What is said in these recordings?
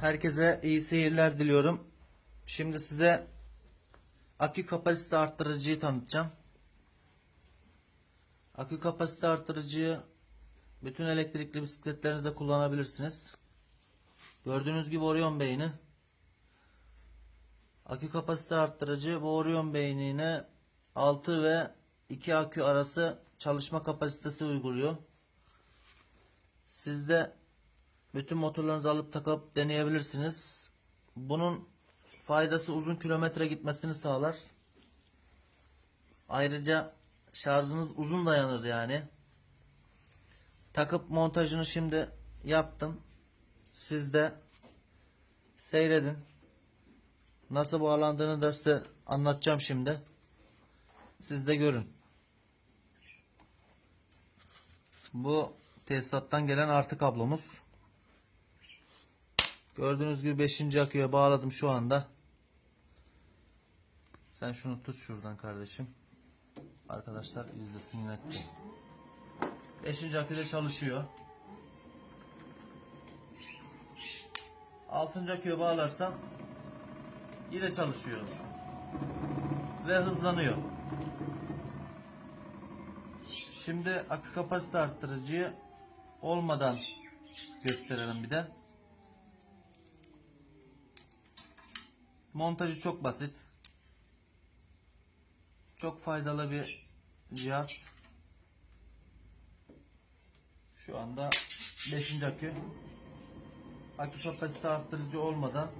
Herkese iyi seyirler diliyorum. Şimdi size akü kapasite arttırıcıyı tanıtacağım. Akü kapasite arttırıcıyı bütün elektrikli bisikletlerinizde kullanabilirsiniz. Gördüğünüz gibi Orion beyni. Akü kapasite arttırıcı bu Orion beynine 6 ve 2 akü arası çalışma kapasitesi uyguluyor. Siz de bütün motorlarınızı alıp takıp deneyebilirsiniz. Bunun faydası uzun kilometre gitmesini sağlar. Ayrıca şarjınız uzun dayanır yani. Takıp montajını şimdi yaptım. Siz de seyredin. Nasıl bağlandığını da size anlatacağım şimdi. Siz de görün. Bu tesisattan gelen artı kablomuz. Gördüğünüz gibi 5. aküye bağladım şu anda. Sen şunu tut şuradan kardeşim. Arkadaşlar izlesin yönetti. 5. aküde çalışıyor. 6. aküye bağlarsam yine çalışıyor. Ve hızlanıyor. Şimdi akü kapasite arttırıcıyı olmadan gösterelim bir de. Montajı çok basit. Çok faydalı bir cihaz. Şu anda 5. akü. Akü kapasite arttırıcı olmadan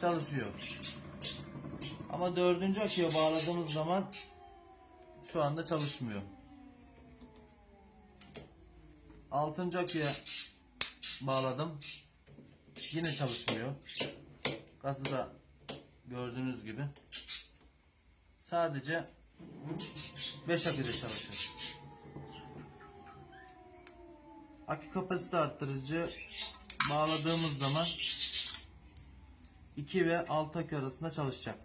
çalışıyor. Ama 4. aküye bağladığımız zaman şu anda çalışmıyor. 6. aküye bağladım. Yine çalışmıyor. Gazı da gördüğünüz gibi. Sadece 5 aküde çalışır. Akü kapasite arttırıcı bağladığımız zaman 2 ve 6 akü arasında çalışacak.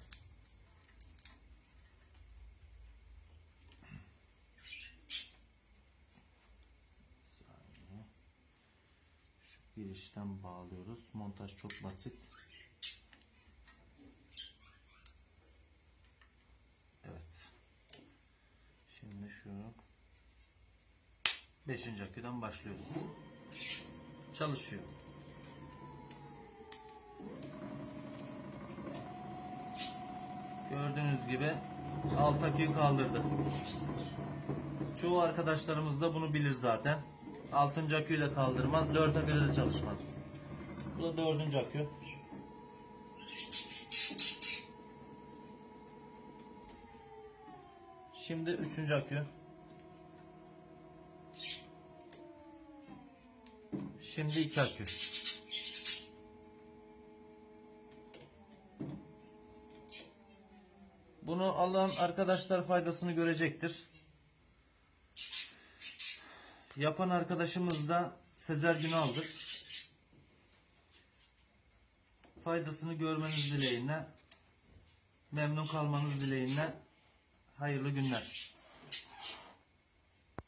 Girişten bağlıyoruz. Montaj çok basit. Şu 5. aküden başlıyoruz. Çalışıyor. Gördüğünüz gibi alt aküyü kaldırdı. Çoğu arkadaşlarımız da bunu bilir zaten. 6. aküyle kaldırmaz, 4 aküyle de çalışmaz. Bu da 4. akü. Şimdi 3. akü. Şimdi 2 akü. Bunu alan arkadaşlar faydasını görecektir. Yapan arkadaşımız da Sezer Günal'dır. Faydasını görmeniz dileğiyle, memnun kalmanız dileğiyle hayırlı günler.